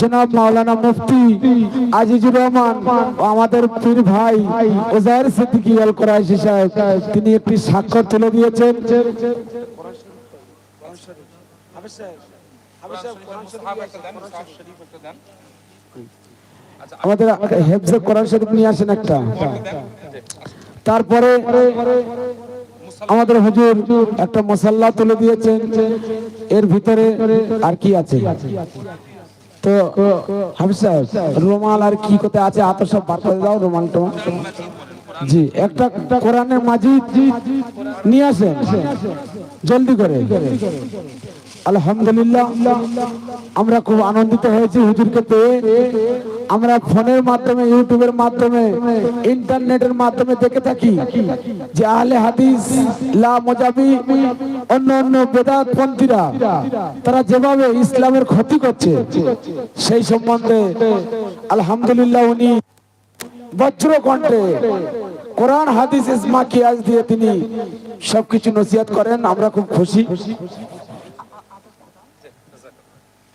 জনাব মাওলানা মুফতি আজিজুর রহমান আমাদের পীর ভাই ওজায়ের সিদ্দিকী আল কোরাইশি সাহেব, তিনি একটি স্বাক্ষর তুলে দিয়েছেন। আমাদের হেফজে কোরআন শরীফ নিয়ে আসেন একটা। তারপরে আমাদের হুজুর একটা মশাল্লা তুলে দিয়েছেন। এর ভিতরে আর কি আছে? তো হাফিজ, রুমাল আর কি কোথায় আছে? আত সব বার করে দাও রুমাল টোমাল জি, একটা কোরআনের মাজিদ নিয়ে আসেন। জলদি করে। আলহামদুলিল্লাহ, আমরা খুব আনন্দিত হয়েছি হুজুরকে পেয়ে। আমরা ফোনের মাধ্যমে, ইউটিউবের মাধ্যমে, ইন্টারনেটের মাধ্যমে দেখে থাকি যে আহলে হাদিস, লা মজাবি, অন্য অন্য বেদাত পন্থীরা তারা যেভাবে ইসলামের ক্ষতি করছে, সেই সম্বন্ধে আলহামদুলিল্লাহ উনি বজ্র কণ্ঠে কোরআন, হাদিস ইসমা কিয়াস দিয়ে তিনি সবকিছু নসিহত করেন। আমরা খুব খুশি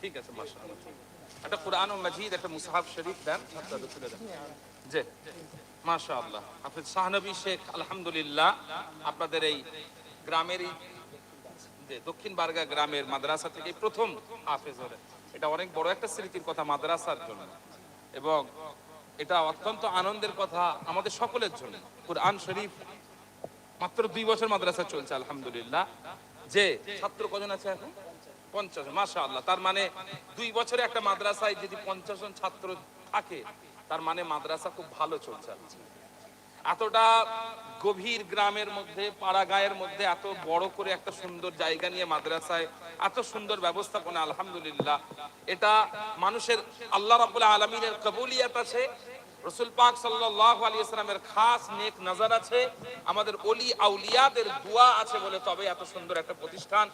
ঠিক আছে মাশাআল্লাহ একটা কোরআন মাজিদ একটা মুসাহাব শরীফ দেন আপনারা তুলে দেন। জি, মাশাআল্লাহ। হাফেজ শাহনবী শেখ, আলহামদুলিল্লাহ, আপনাদের এই গ্রামের যে দক্ষিণ বারগা গ্রামের মাদ্রাসা থেকে প্রথম হাফেজ হলেন। এটা অনেক বড় একটা স্মৃতির কথা মাদ্রাসার জন্য। এবং এটা অত্যন্ত আনন্দের কথা আমাদের সকলের জন্য। কোরআন শরীফ মাত্র দুই বছর মাদ্রাসা চলছে, আলহামদুলিল্লাহ। যে ছাত্র কজন আছে এখন? পঞ্চাশ মাসা আল্লাহ তার মানে দুই বছরে একটা মাদ্রাসায় যদি পঞ্চাশ জন ছাত্র থাকে, তার মানে মাদ্রাসা খুব ভালো চলছে। এতটা গভীর গ্রামের মধ্যে পাড়া গায়ের মধ্যে, এত বড় করে একটা সুন্দর জায়গা নিয়ে মাদ্রাসায় এত সুন্দর ব্যবস্থাপনা, আলহামদুলিল্লাহ। এটা মানুষের আল্লাহ রাবুল্লাহ আলমিনের কবুলিয়াত আছে রসুল পাক সাল্লাল্লাহু আলাইহি সাল্লামের খাস নেক নজর আছে। আমাদের ওলি আউলিয়াদের দোয়া আছে বলে তবে এত সুন্দর একটা প্রতিষ্ঠান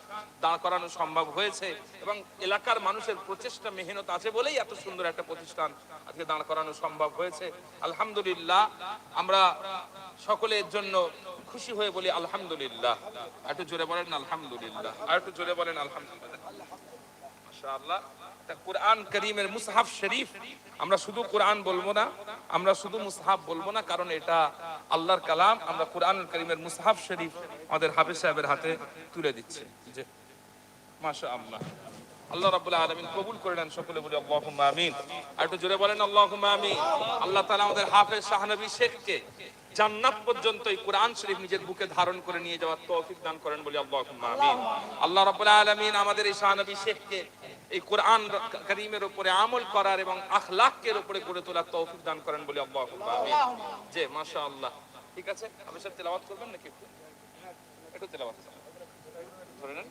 দাঁড় করানো সম্ভব হয়েছে এবং এলাকার মানুষের প্রচেষ্টা মেহনত আছে বলেই এত সুন্দর একটা প্রতিষ্ঠান আজকে দাঁড় করানো সম্ভব হয়েছে। আলহামদুলিল্লাহ, আমরা সকলের জন্য খুশি হয়ে বলি আলহামদুলিল্লাহ। একটু জোরে বলেন আলহামদুলিল্লাহ। আর একটু জোরে বলেন আলহামদুলিল্লাহ। মাশাআল্লাহ। কোরআন করিমের শরীফ, আমরা শুধু কোরআন বলব না, আমরা শুধু বলব না, কারণ এটা আল্লাহর কালাম, আমরা কোরআন করিমের শরীফ আমাদের হাফিজ সাহেবের হাতে তুলে দিচ্ছি। যে মাশাআল্লাহ। আল্লাহ রাব্বুল আলামিন কবুল সকলে, বলি আল্লাহুম্মা আমিন। আর একটু জোরে বলেন, আল্লাহুম্মা আমিন। আল্লাহ তাআলা আমাদের হাফেজ শাহনবী শেখকে জান্নাত পর্যন্ত এই কোরআন শরীফ নিজের বুকে ধারণ করে নিয়ে যাওয়ার তৌফিক দান করেন, বলি আল্লাহুম্মা আমিন। আল্লাহ রাব্বুল আলামিন আমাদের এই শাহনবী শেখকে এই কোরআন করিমের উপরে আমল করার এবং আখলাকের উপরে গড়ে তোলার তৌফিক দান করেন বলি আল্লাহুম্মা আমিন। জি মাশাআল্লাহ। ঠিক আছে? আপনি সব তেলাওয়াত করবেন নাকি একটু? একটু তেলাওয়াত ধরে নেন।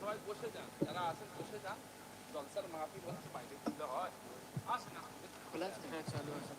সবাই বসে যান যারা আছেন বসে যান। জলসার মাহফিল হচ্ছে বাইরে দিলে হয়। আসেন আসেন আসেন সব থেকে আসেন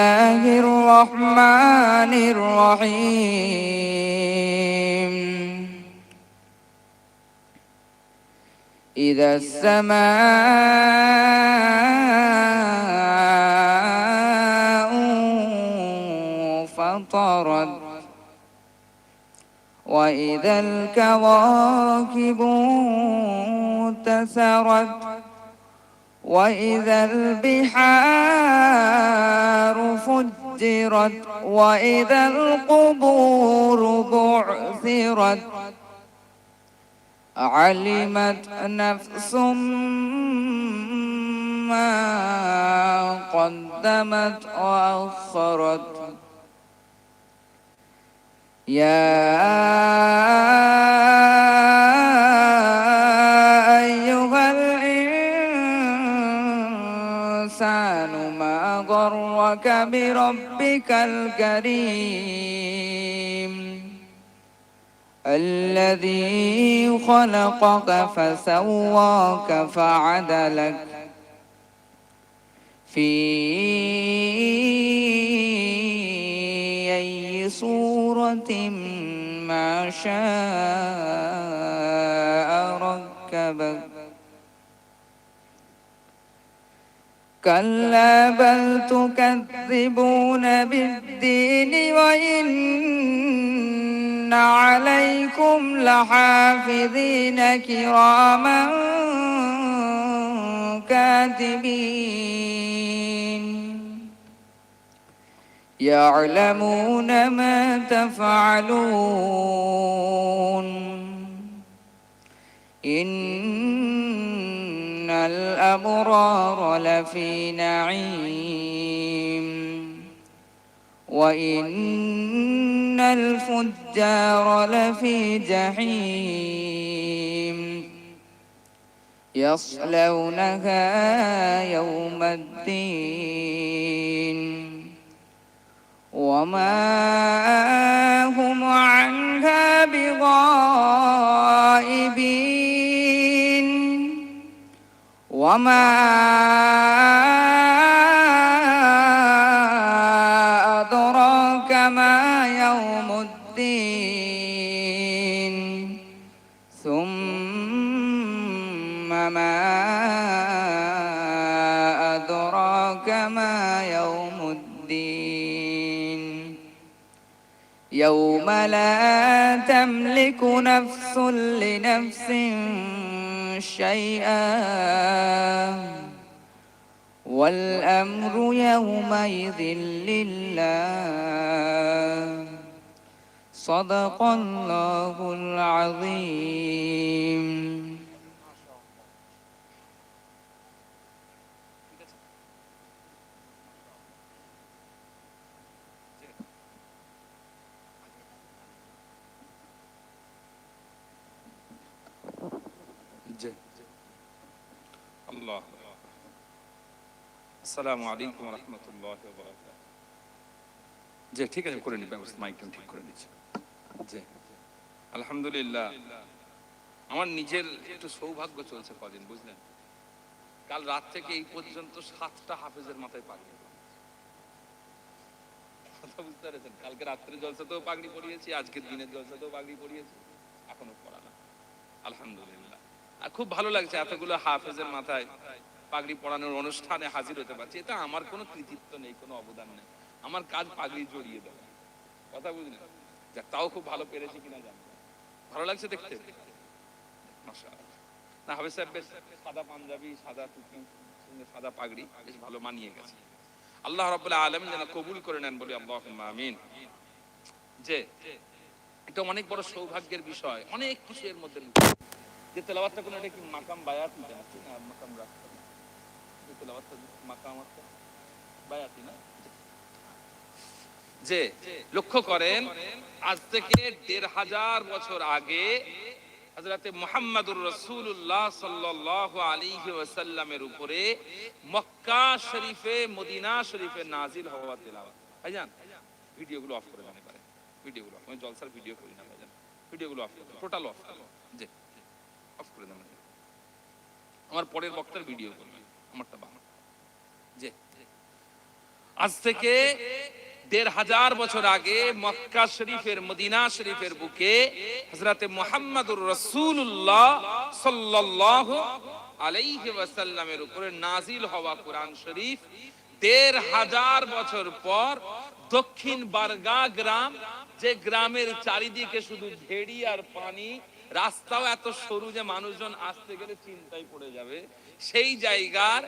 الله الرحمن الرحيم. إذا السماء فطرت وإذا الكواكب انتثرت وإذا البحار فجرت وإذا القبور بعثرت علمت نفس ما قدمت وأخرت يا بربك الكريم. الذي خلقك فسواك فعدلك. في أي صورة ما شاء ركبك. كلا بل تكذبون بالدين وإن عليكم لحافظين كراما كاتبين يعلمون ما تفعلون. إن الأبرار لفي نعيم. وإن الفجار لفي جحيم. يصلونها يوم الدين. وما هم عنها بغائبين. وما أدراك ما يوم الدين. ثم ما أدراك ما يوم الدين. يوم لا تملك نفس لنفس شيئا. والأمر يومئذ لله. صدق الله العظيم. জি আল্লাহ। আসসালামু আলাইকুম রহমতুল্লাহ জি ঠিক আছে করে মাইকটা ঠিক করে নিচ্ছি। জি আলহামদুলিল্লাহ। আমার নিজের একটু সৌভাগ্য চলছে কদিন বুঝলেন? কাল রাত থেকে এই পর্যন্ত সাতটা হাফেজের মাথায় পাগড়ি কথা বুঝতে পেরেছেন? কালকে রাত্রে জলসাতেও পাগড়ি পরিয়েছি আজকের দিনের জলসাতেও পাগড়ি পরিয়েছি এখনও পড়া না। আলহামদুলিল্লাহ। খুব ভালো লাগছে এতগুলো হাফেজের মাথায় পাগড়ি পড়ানোর অনুষ্ঠানে হাজির হতে পারছি। এটা আমার কোনো কৃতিত্ব নেই, কোনো অবদান নেই। আমার কাজ পাগড়ি জড়িয়ে দেওয়া কথা বুঝলেন যাক, তাও খুব ভালো পেরেছি কিনা জানি ভালো লাগছে দেখতে? না বেশ সাদা পাঞ্জাবি, সাদা টুপি সাদা পাগড়ি বেশ ভালো মানিয়ে গেছে। আল্লাহ রাব্বুল যেন কবুল করে নেন বলি আমিন। যে, এটা অনেক বড় সৌভাগ্যের বিষয়, অনেক কিছু এর মধ্যে। যে তেলাওয়াতটা কোনো এটা কি মাকাম বায়াতি? না মাকাম রাখতে যে তেলাওয়াতটা মাকাম আছে বায়াতি না? যে লক্ষ্য করেন আজ থেকে দেড় হাজার বছর আগে হযরতে মুহাম্মদুর সাল্লাল্লাহু আলাইহি ওয়াসাল্লামের উপরে মক্কা শরীফে মদিনা শরীফে নাজিল হওয়া তেলাওয়াত। ভাইজান ভিডিওগুলো অফ করে দেন এবারে। ভিডিওগুলো আমি জলসার ভিডিও করি না ভাইজান। ভিডিওগুলো অফ করে টোটাল অফ করে জি। অফ করে দেন আমার পরের বক্তার ভিডিও করবেন আমারটা বাংলা জি আজ থেকে দেড় হাজার বছর আগে মক্কা শরীফের, মদিনা শরীফের বুকে হজরতে মোহাম্মদুর রসুল্লাহ সাল্লাহ আলাইহি ওয়াসাল্লামের উপরে নাজিল হওয়া কোরআন শরীফ দেড় হাজার বছর পর দক্ষিণ বারগা গ্রাম, যে গ্রামের চারিদিকে শুধু ভেড়ি আর পানি রাস্তাও এত সরু যে মানুষজন আসতে গেলে চিন্তায় পড়ে যাবে। সেই জায়গার